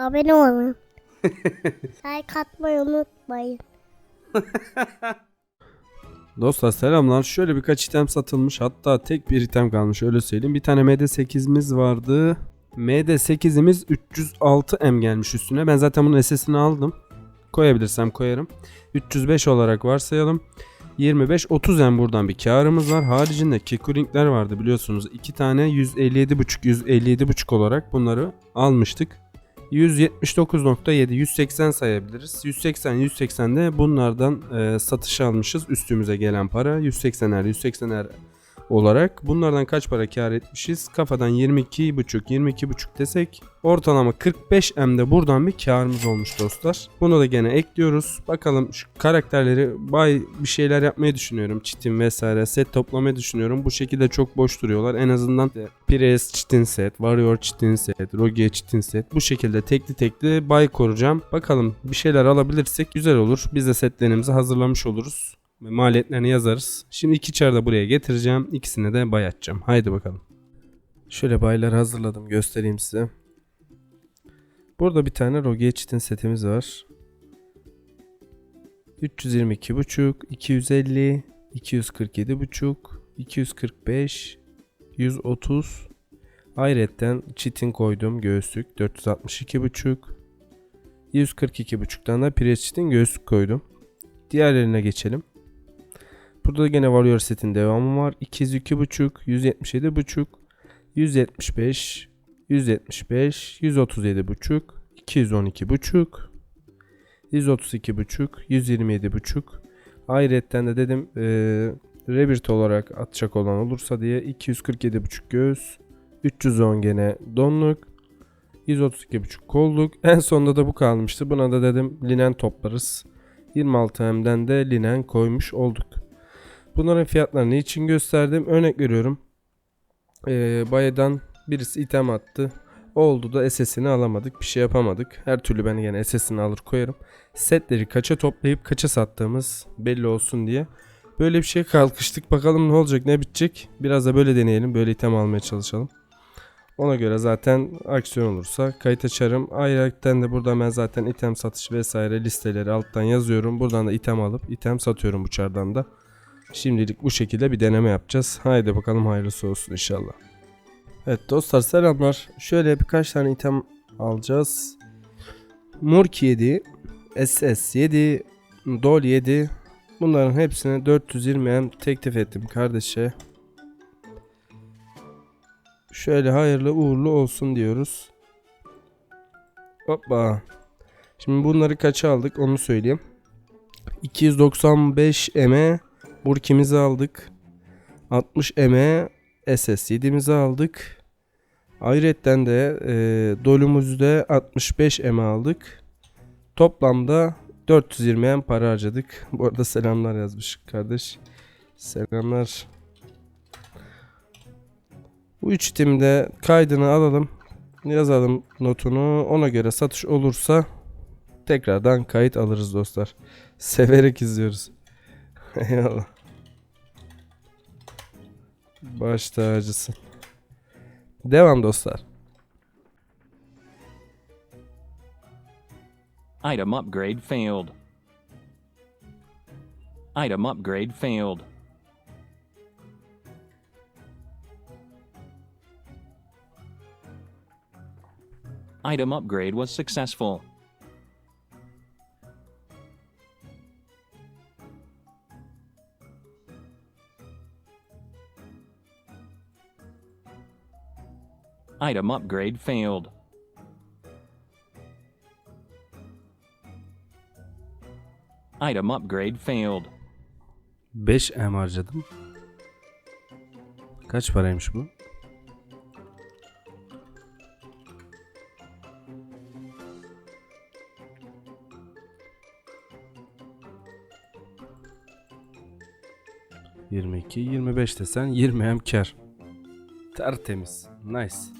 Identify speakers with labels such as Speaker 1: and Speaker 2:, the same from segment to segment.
Speaker 1: Abone olun. like atmayı unutmayın.
Speaker 2: Dostlar selamlar. Şöyle birkaç item satılmış. Hatta tek bir item kalmış öyle söyleyeyim. Bir tane MD8'imiz vardı. MD8'imiz 306M gelmiş üstüne. Ben zaten bunun SS'ini aldım. Koyabilirsem koyarım. 305 olarak varsayalım. 25-30M buradan bir karımız var. Haricinde Kikuring'ler vardı biliyorsunuz. 2 tane 157.5 157.5 olarak bunları almıştık. 179.7 180 sayabiliriz. 180 180 de bunlardan e, satış almışız üstümüze gelen para 180'er 180'er olarak bunlardan kaç para kar etmişiz? Kafadan 22.5 22.5 desek ortalama 45 M'de buradan bir karımız olmuş dostlar. Bunu da gene ekliyoruz. Bakalım şu karakterleri bay bir şeyler yapmayı düşünüyorum. Çitin vesaire set toplamayı düşünüyorum. Bu şekilde çok boş duruyorlar. En azından Pires çitin set, Warrior çitin set, Rogue çitin set. Bu şekilde tekli tekli bay koruyacağım. Bakalım bir şeyler alabilirsek güzel olur. Biz de setlerimizi hazırlamış oluruz. Maliyetlerini yazarız. Şimdi iki çar da buraya getireceğim. İkisine de bay. Haydi bakalım. Şöyle bayları hazırladım. Göstereyim size. Burada bir tane Rogue çitin setimiz var. 322.5, 250, 247.5, 245, 130. Ayrıca çitin koydum göğüslük 462.5. 142.5'tan da pres çitin göğüslük koydum. Diğerlerine geçelim. Burada da gene Warrior setin devamı var. 202.5, 177.5, 175, 175, 137.5, 212.5, 132.5, 127.5. Ayrıca de dedim e, Rebirth olarak atacak olan olursa diye 247.5 göğüs, 310 gene donluk, 132.5 kolluk. En sonunda da bu kalmıştı. Buna da dedim linen toplarız. 26M'den de linen koymuş olduk. Bunların fiyatlarını için gösterdim. Örnek veriyorum. Ee, bayadan birisi item attı. Oldu da SS'ini alamadık. Bir şey yapamadık. Her türlü ben yine SS'ini alır koyarım. Setleri kaça toplayıp kaça sattığımız belli olsun diye. Böyle bir şey kalkıştık. Bakalım ne olacak ne bitecek. Biraz da böyle deneyelim. Böyle item almaya çalışalım. Ona göre zaten aksiyon olursa kayıt açarım. Ayrıca de burada ben zaten item satış vesaire listeleri alttan yazıyorum. Buradan da item alıp item satıyorum bu çardan da. Şimdilik bu şekilde bir deneme yapacağız. Haydi bakalım hayırlısı olsun inşallah. Evet dostlar selamlar. Şöyle birkaç tane item alacağız. Murk 7, SS 7, Dol 7. Bunların hepsine 420M teklif ettim kardeşe. Şöyle hayırlı uğurlu olsun diyoruz. Hoppa. Şimdi bunları kaça aldık onu söyleyeyim. 295 M'e Burkimizi aldık. 60 M'e SS 7'mizi aldık. Ayrıca de e, dolumuzu da 65 M aldık. Toplamda 420 M para harcadık. Bu arada selamlar yazmış kardeş. Selamlar. Bu üç timde kaydını alalım. Yazalım notunu. Ona göre satış olursa tekrardan kayıt alırız dostlar. Severek izliyoruz. Eyvallah. Baş. Devam dostlar.
Speaker 3: Item upgrade failed. Item upgrade failed. Item upgrade was successful. Item upgrade failed. Item upgrade failed.
Speaker 2: 5 M harcadım. Kaç paraymış bu? Yirmi iki, yirmi beş desen 20 hem kar. Tertemiz. Nice.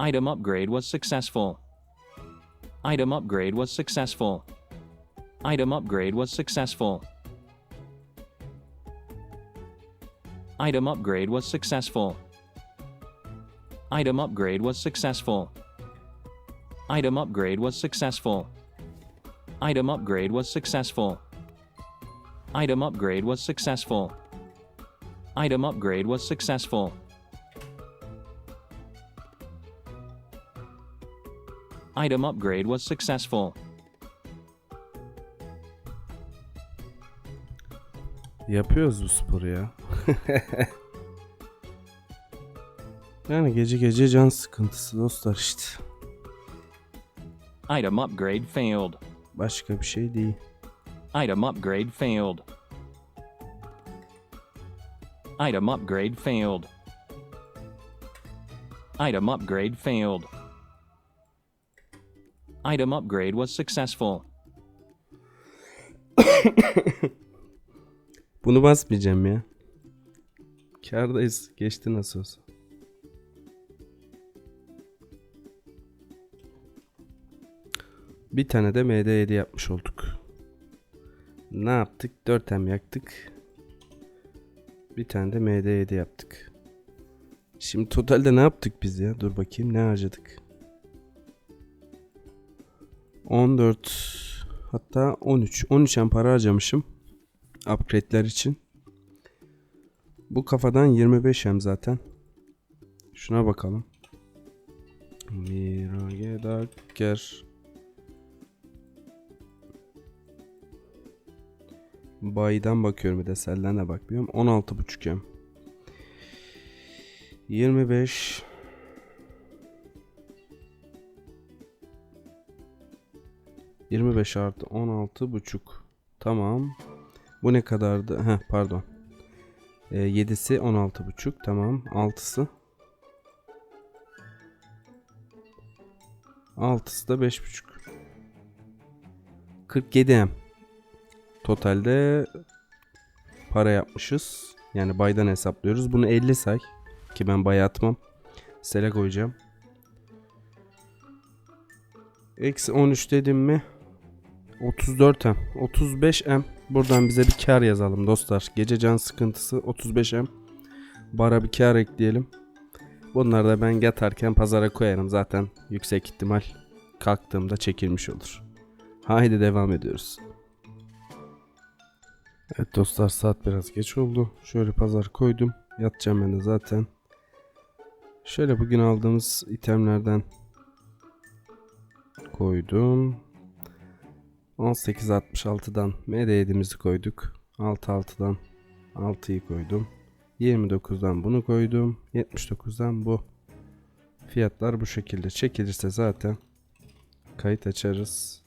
Speaker 3: Item upgrade was successful. Item upgrade was successful. Item upgrade was successful. Item upgrade was successful. Item upgrade was successful. Item upgrade was successful. Item upgrade was successful. Item upgrade was successful. Item upgrade was successful. Item upgrade was successful.
Speaker 2: Yapıyoruz bu sporu ya. yani gece gece can sıkıntısı dostlar işte.
Speaker 3: Item upgrade failed.
Speaker 2: Başka bir şey değil.
Speaker 3: Item upgrade failed. Item upgrade failed. Item upgrade failed. Item upgrade was successful.
Speaker 2: Bunu basmayacağım ya. Kârdayız. Geçti nasıl olsa. Bir tane de MD7 yapmış olduk. Ne yaptık? 4M yaktık. Bir tane de MD7 yaptık. Şimdi totalde ne yaptık biz ya? Dur bakayım ne harcadık? 14 hatta 13. 13 em para harcamışım upgrade'ler için. Bu kafadan 25 hem zaten. Şuna bakalım. Mirage Dakker. Bay'dan bakıyorum bir de selden de bakmıyorum. 16.5 hem. 25 25 artı 16 buçuk. Tamam. Bu ne kadardı? Heh pardon. Ee, 7'si 16,5 tamam. 6'sı 6'sı da 5,5. 47 M. Totalde para yapmışız. Yani baydan hesaplıyoruz. Bunu 50 say. Ki ben bay atmam. Sele koyacağım. Eksi 13 dedim mi? 34 M. 35 M. Buradan bize bir kar yazalım dostlar. Gece can sıkıntısı 35M. Bara bir kar ekleyelim. Bunları da ben yatarken pazara koyarım. Zaten yüksek ihtimal kalktığımda çekilmiş olur. Haydi devam ediyoruz. Evet dostlar saat biraz geç oldu. Şöyle pazar koydum. Yatacağım ben de zaten. Şöyle bugün aldığımız itemlerden koydum. 18.66'dan MD7'mizi koyduk. 66'dan 6'yı koydum. 29'dan bunu koydum. 79'dan bu. Fiyatlar bu şekilde. Çekilirse zaten kayıt açarız.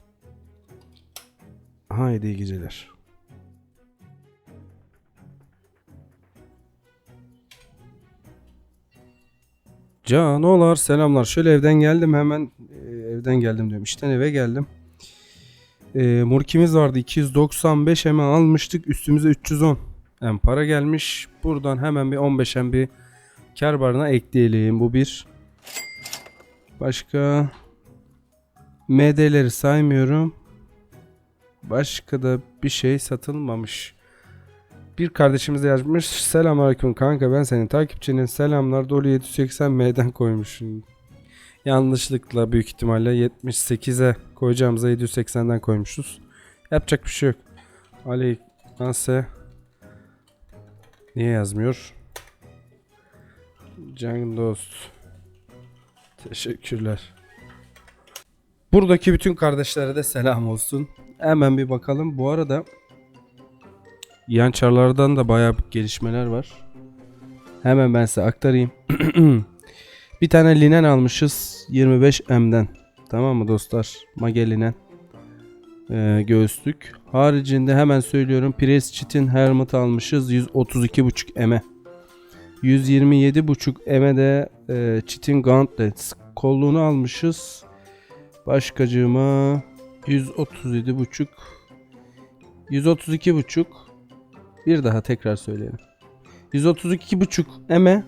Speaker 2: Haydi iyi geceler. Canolar selamlar. Şöyle evden geldim hemen e, evden geldim diyorum. İşten eve geldim. E, Murkimiz vardı 295 hemen almıştık. Üstümüze 310 hem para gelmiş. Buradan hemen bir 15 hem bir kar barına ekleyelim. Bu bir. Başka MD'leri saymıyorum. Başka da bir şey satılmamış. Bir kardeşimiz de yazmış. Selamünaleyküm kanka ben senin takipçinin selamlar dolu 780 M'den koymuşum. Yanlışlıkla büyük ihtimalle 78'e koyacağımıza 780'den koymuşuz. Yapacak bir şey yok. Ali Nase Niye yazmıyor? Can dost. Teşekkürler. Buradaki bütün kardeşlere de selam olsun. Hemen bir bakalım. Bu arada yan çarlardan da bayağı gelişmeler var. Hemen ben size aktarayım. bir tane linen almışız 25M'den. Tamam mı dostlar? Mage linen. Ee, göğüslük. Haricinde hemen söylüyorum. Press Cheat'in Helmet almışız 132.5 M'e. 127.5 M'e de e, Cheat'in Gauntlet kolluğunu almışız. Başkacığıma 137.5 132.5 bir daha tekrar söyleyelim. 132.5 M'e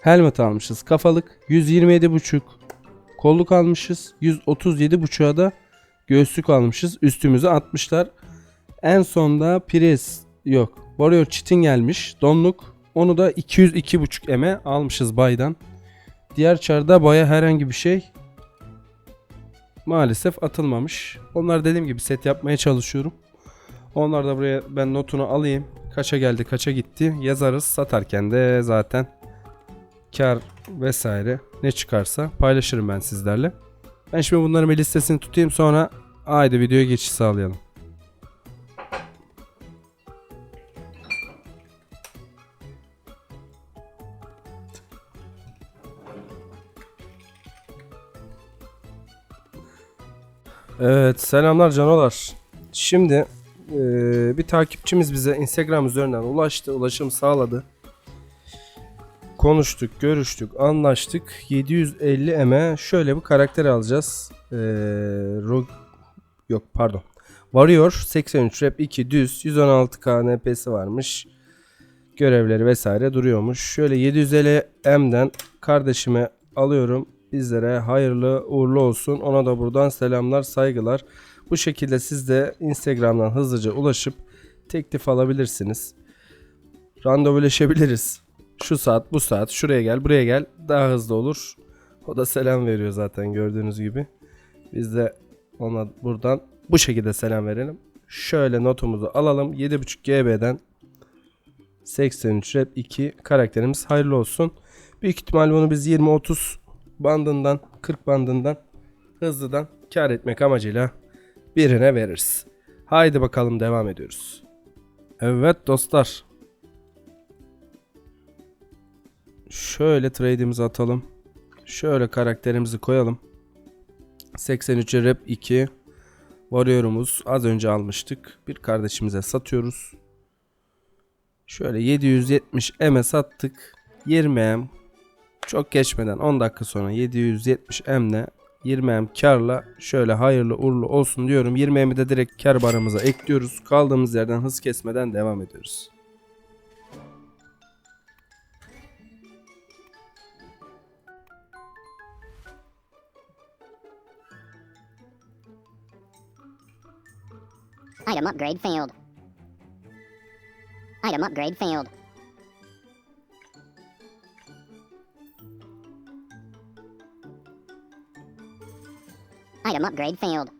Speaker 2: Helmet almışız. Kafalık 127,5. Kolluk almışız. 137,5'a da göğüslük almışız. Üstümüze atmışlar. En sonda Prius yok. Warrior Çitin gelmiş. Donluk. Onu da 202,5 eme almışız baydan. Diğer çarda baya herhangi bir şey maalesef atılmamış. Onlar dediğim gibi set yapmaya çalışıyorum. Onlar da buraya ben notunu alayım. Kaça geldi kaça gitti yazarız. Satarken de zaten kar vesaire ne çıkarsa paylaşırım ben sizlerle. Ben şimdi bunların bir listesini tutayım sonra haydi videoya geçiş sağlayalım. Evet selamlar canolar. Şimdi eee, bir takipçimiz bize Instagram üzerinden ulaştı, ulaşım sağladı. Konuştuk, görüştük, anlaştık. 750 eme şöyle bir karakter alacağız. Eee Rog yok pardon. Warrior 83 rep 2 düz 116k NP'si varmış. Görevleri vesaire duruyormuş. Şöyle 750 M'den kardeşime alıyorum. Bizlere hayırlı uğurlu olsun. Ona da buradan selamlar, saygılar. Bu şekilde siz de Instagram'dan hızlıca ulaşıp teklif alabilirsiniz. Randevuleşebiliriz. Şu saat, bu saat, şuraya gel, buraya gel. Daha hızlı olur. O da selam veriyor zaten gördüğünüz gibi. Biz de ona buradan bu şekilde selam verelim. Şöyle notumuzu alalım. 7.5 GB'den 83 rep 2 karakterimiz hayırlı olsun. Büyük ihtimal bunu biz 20-30 bandından 40 bandından hızlıdan kar etmek amacıyla birine veririz. Haydi bakalım devam ediyoruz. Evet dostlar. Şöyle trade'imizi atalım. Şöyle karakterimizi koyalım. 83 rep 2 Warrior'umuz az önce almıştık. Bir kardeşimize satıyoruz. Şöyle 770 M'e sattık. 20 M çok geçmeden 10 dakika sonra 770 M'le 20 M karla şöyle hayırlı uğurlu olsun diyorum. 20 M'i de direkt kar barımıza ekliyoruz. Kaldığımız yerden hız kesmeden devam ediyoruz.
Speaker 4: Item upgrade failed. Item upgrade failed. Item upgrade failed.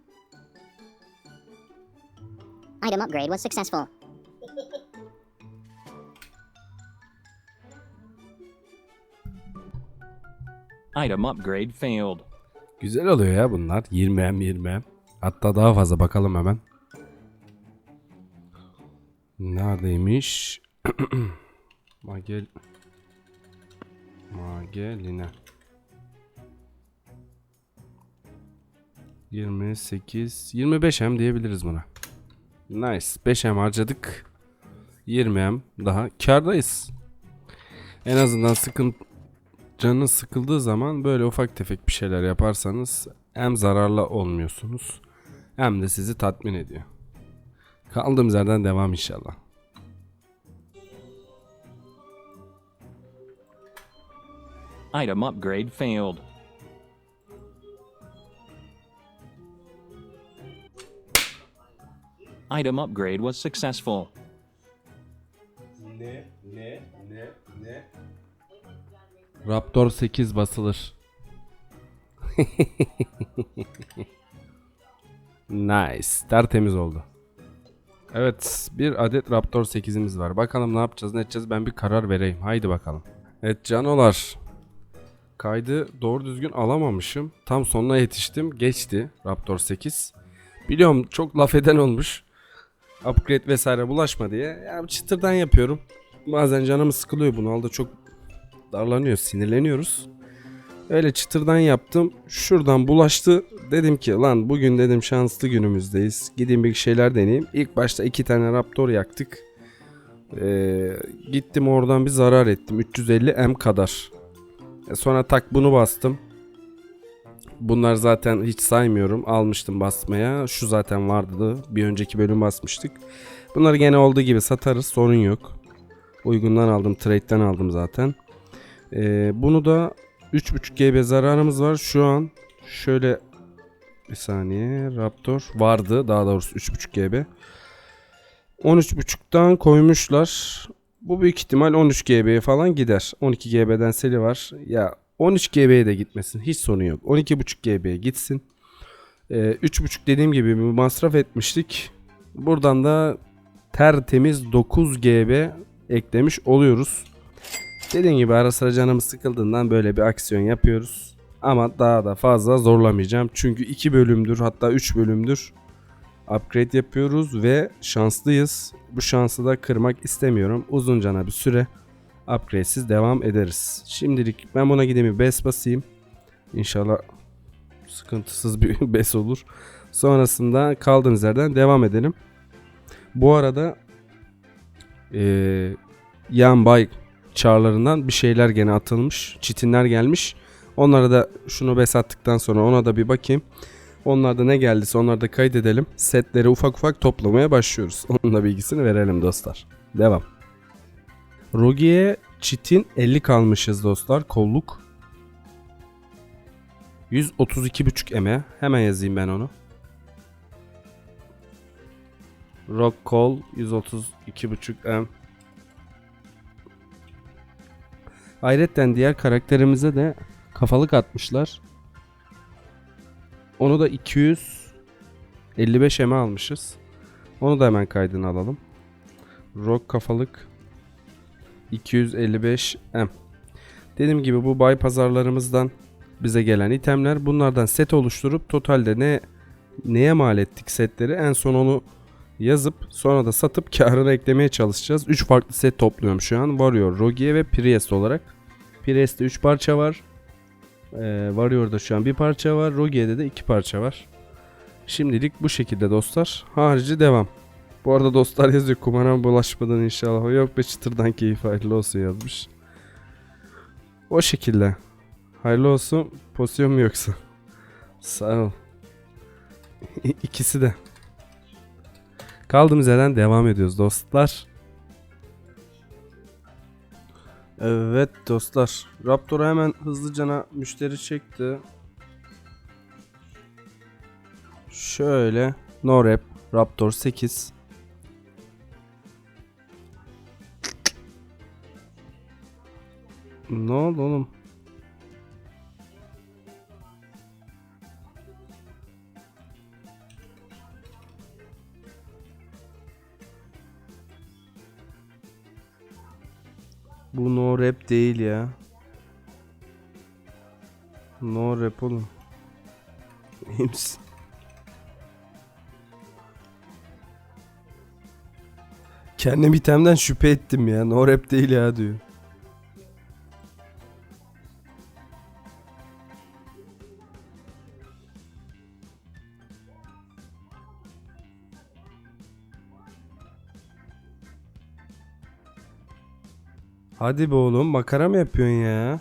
Speaker 4: Item upgrade was successful.
Speaker 3: Item upgrade failed.
Speaker 2: Güzel oluyor ya bunlar. 20 M 20 M. Hatta daha fazla bakalım hemen. Neredeymiş? Magel Mageline 28 25 M diyebiliriz buna. Nice. 5 M harcadık. 20 M daha kardayız. En azından sıkıntı canınız sıkıldığı zaman böyle ufak tefek bir şeyler yaparsanız hem zararlı olmuyorsunuz hem de sizi tatmin ediyor. Kaldığımız yerden devam inşallah.
Speaker 3: Item upgrade failed. Item upgrade was successful.
Speaker 2: Ne ne ne ne Raptor 8 basılır. nice. Tertemiz oldu. Evet bir adet Raptor 8'imiz var. Bakalım ne yapacağız ne edeceğiz ben bir karar vereyim. Haydi bakalım. Evet canolar. Kaydı doğru düzgün alamamışım. Tam sonuna yetiştim. Geçti Raptor 8. Biliyorum çok laf eden olmuş. Upgrade vesaire bulaşma diye. Ya çıtırdan yapıyorum. Bazen canımız sıkılıyor bunu aldı çok darlanıyor sinirleniyoruz. Öyle çıtırdan yaptım. Şuradan bulaştı. Dedim ki lan bugün dedim şanslı günümüzdeyiz. Gideyim bir şeyler deneyeyim. İlk başta iki tane Raptor yaktık. Ee, gittim oradan bir zarar ettim. 350 M kadar. E sonra tak bunu bastım. Bunlar zaten hiç saymıyorum. Almıştım basmaya. Şu zaten vardı. Bir önceki bölüm basmıştık. Bunları gene olduğu gibi satarız. Sorun yok. Uygundan aldım. Trade'den aldım zaten. Ee, bunu da 3.5 GB zararımız var. Şu an şöyle bir saniye Raptor vardı daha doğrusu 3.5 GB. 13.5'tan koymuşlar. Bu büyük ihtimal 13 GB'ye falan gider. 12 GB'den seli var. Ya 13 GB'ye de gitmesin. Hiç sorun yok. 12.5 GB'ye gitsin. Ee, 3.5 dediğim gibi bir masraf etmiştik. Buradan da tertemiz 9 GB eklemiş oluyoruz. Dediğim gibi ara sıra canımız sıkıldığından böyle bir aksiyon yapıyoruz. Ama daha da fazla zorlamayacağım. Çünkü 2 bölümdür hatta 3 bölümdür upgrade yapıyoruz ve şanslıyız. Bu şansı da kırmak istemiyorum. Uzuncana bir süre upgrade'siz devam ederiz. Şimdilik ben buna gideyim bir bes basayım. İnşallah sıkıntısız bir bes olur. Sonrasında kaldığımız yerden devam edelim. Bu arada eee yan bay çağrılarından bir şeyler gene atılmış. Çitinler gelmiş. Onlara da şunu bes attıktan sonra ona da bir bakayım. Onlarda ne geldiyse onları da kaydedelim. Setleri ufak ufak toplamaya başlıyoruz. Onun da bilgisini verelim dostlar. Devam. Rogi'ye çitin 50 kalmışız dostlar. Kolluk. 132.5 eme. Hemen yazayım ben onu. Rock Call 132.5 M. Ayrıca diğer karakterimize de kafalık atmışlar. Onu da 255 eme almışız. Onu da hemen kaydını alalım. Rock kafalık 255 M. Dediğim gibi bu bay pazarlarımızdan bize gelen itemler. Bunlardan set oluşturup totalde ne neye mal ettik setleri en son onu yazıp sonra da satıp karını eklemeye çalışacağız. 3 farklı set topluyorum şu an. Warrior, Rogie ve Priest olarak. Priest'te 3 parça var. Ee, Warrior'da şu an bir parça var. Rogie'de de iki parça var. Şimdilik bu şekilde dostlar. Harici devam. Bu arada dostlar yazıyor kumara bulaşmadan inşallah. Yok be çıtırdan keyif hayırlı olsun yazmış. O şekilde. Hayırlı olsun. Pozisyon mu yoksa? Sağ ol. İkisi de. Kaldığımız yerden devam ediyoruz dostlar. Evet dostlar. Raptor'a hemen hızlıcana müşteri çekti. Şöyle. No rap. Raptor 8. Ne oldu oğlum? Bu no rap değil ya. No rap oğlum. İyi misin? Kendim şüphe ettim ya. No rap değil ya diyor. Hadi be oğlum makara mı yapıyorsun ya?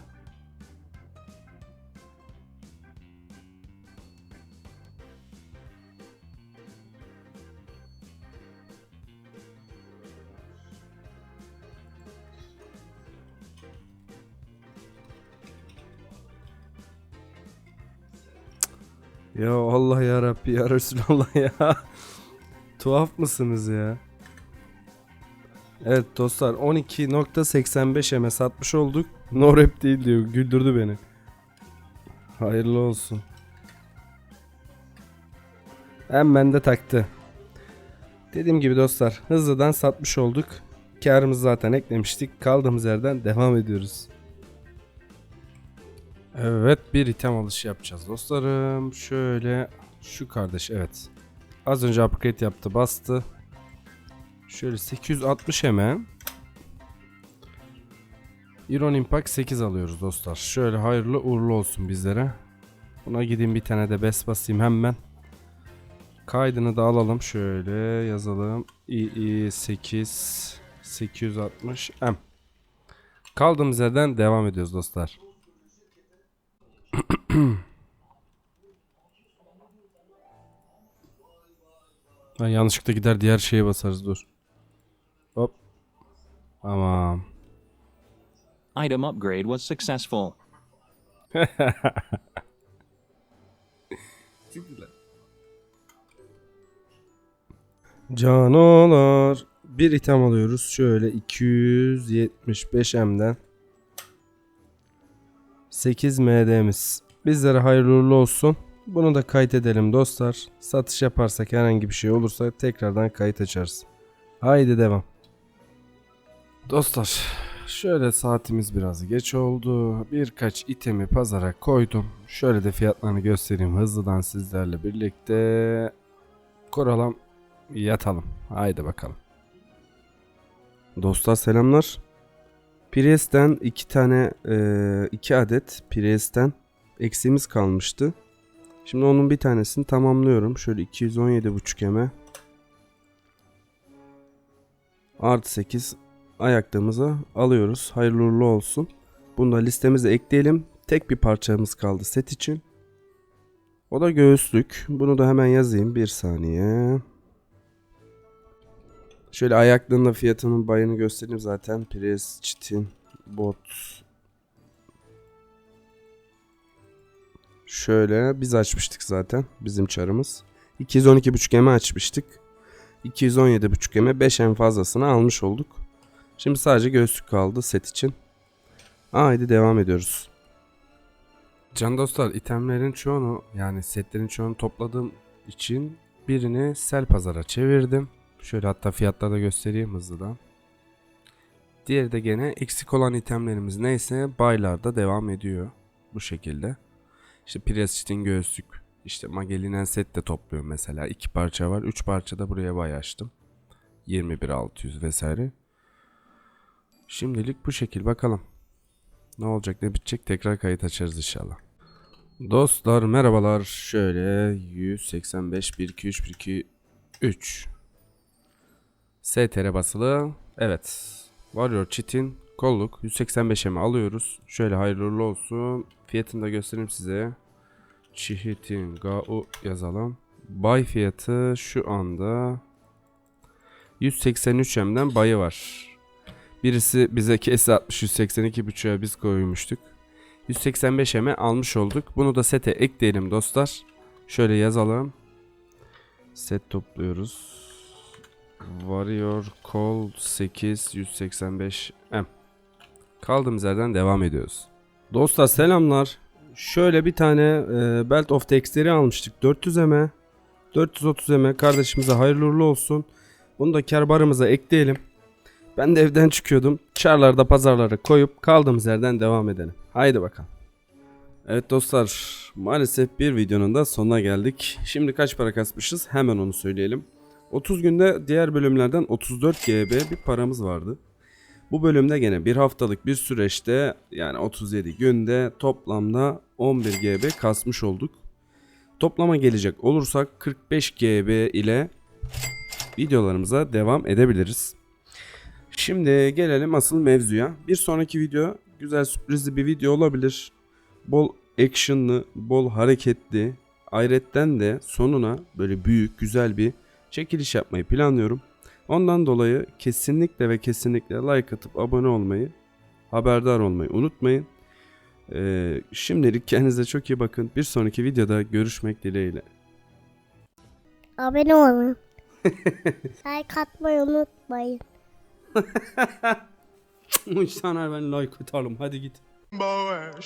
Speaker 2: Ya Allah ya Rabbi ya Resulallah ya. Tuhaf mısınız ya? Evet dostlar 12.85 MS satmış olduk. No rap değil diyor. Güldürdü beni. Hayırlı olsun. Hemen de taktı. Dediğim gibi dostlar hızlıdan satmış olduk. Karımızı zaten eklemiştik. Kaldığımız yerden devam ediyoruz. Evet bir item alışı yapacağız dostlarım. Şöyle şu kardeş evet. Az önce upgrade yaptı bastı. Şöyle 860 hemen. Iron Impact 8 alıyoruz dostlar. Şöyle hayırlı uğurlu olsun bizlere. Buna gideyim bir tane de bes basayım hemen. Kaydını da alalım. Şöyle yazalım. II 8 860 M. Kaldığımız yerden devam ediyoruz dostlar. Ha, yanlışlıkla gider diğer şeye basarız dur. Hop. Tamam.
Speaker 3: Item upgrade was successful.
Speaker 2: Canolar. Bir item alıyoruz. Şöyle 275M'den. 8 MD'miz. Bizlere hayırlı uğurlu olsun. Bunu da kayıt edelim dostlar. Satış yaparsak herhangi bir şey olursa tekrardan kayıt açarız. Haydi devam. Dostlar şöyle saatimiz biraz geç oldu. Birkaç itemi pazara koydum. Şöyle de fiyatlarını göstereyim hızlıdan sizlerle birlikte. Kuralım yatalım. Haydi bakalım. Dostlar selamlar. Priest'ten iki tane e, iki adet Priest'ten eksiğimiz kalmıştı. Şimdi onun bir tanesini tamamlıyorum. Şöyle 217.5 eme. Artı 8 ayaklığımıza alıyoruz. Hayırlı uğurlu olsun. Bunu da listemize ekleyelim. Tek bir parçamız kaldı set için. O da göğüslük. Bunu da hemen yazayım. Bir saniye. Şöyle ayaklığında fiyatının bayını göstereyim zaten. Pres, çitin, bot. Şöyle biz açmıştık zaten bizim çarımız. 212.5 eme açmıştık. 217.5 eme 5 en fazlasını almış olduk. Şimdi sadece göğüslük kaldı set için. Haydi devam ediyoruz. Can dostlar itemlerin çoğunu yani setlerin çoğunu topladığım için birini sel pazara çevirdim. Şöyle hatta fiyatları da göstereyim hızlıdan. Diğeri de gene eksik olan itemlerimiz neyse baylarda devam ediyor. Bu şekilde. İşte Priest'in göğüslük. İşte Magellan set de topluyor mesela. iki parça var. Üç parça da buraya bay açtım. 21.600 vesaire. Şimdilik bu şekil bakalım. Ne olacak ne bitecek tekrar kayıt açarız inşallah. Dostlar merhabalar. Şöyle 185 1 2 3 1 2 3 STR basılı. Evet. Warrior Cheat'in kolluk 185'e mi alıyoruz? Şöyle hayırlı olsun. Fiyatını da göstereyim size. Cheat'in GAU yazalım. Buy fiyatı şu anda 183 M'den bayı var. Birisi bize kese 60 182 buçuğa biz koymuştuk. 185 M'e almış olduk. Bunu da sete ekleyelim dostlar. Şöyle yazalım. Set topluyoruz. Warrior Call 8 185 M. Kaldığımız yerden devam ediyoruz. Dostlar selamlar. Şöyle bir tane e, Belt of Dexter'i almıştık. 400 M. 430 M kardeşimize hayırlı uğurlu olsun. Bunu da kar barımıza ekleyelim. Ben de evden çıkıyordum. Çarlarda pazarlara koyup kaldığımız yerden devam edelim. Haydi bakalım. Evet dostlar maalesef bir videonun da sonuna geldik. Şimdi kaç para kasmışız hemen onu söyleyelim. 30 günde diğer bölümlerden 34 GB bir paramız vardı. Bu bölümde gene bir haftalık bir süreçte yani 37 günde toplamda 11 GB kasmış olduk. Toplama gelecek olursak 45 GB ile videolarımıza devam edebiliriz. Şimdi gelelim asıl mevzuya. Bir sonraki video güzel sürprizli bir video olabilir. Bol actionlı, bol hareketli. Ayretten de sonuna böyle büyük, güzel bir çekiliş yapmayı planlıyorum. Ondan dolayı kesinlikle ve kesinlikle like atıp abone olmayı, haberdar olmayı unutmayın. Ee, şimdilik kendinize çok iyi bakın. Bir sonraki videoda görüşmek dileğiyle.
Speaker 1: Abone olun. like atmayı unutmayın.
Speaker 2: Muştaner ben like atalım hadi git.
Speaker 5: Boy,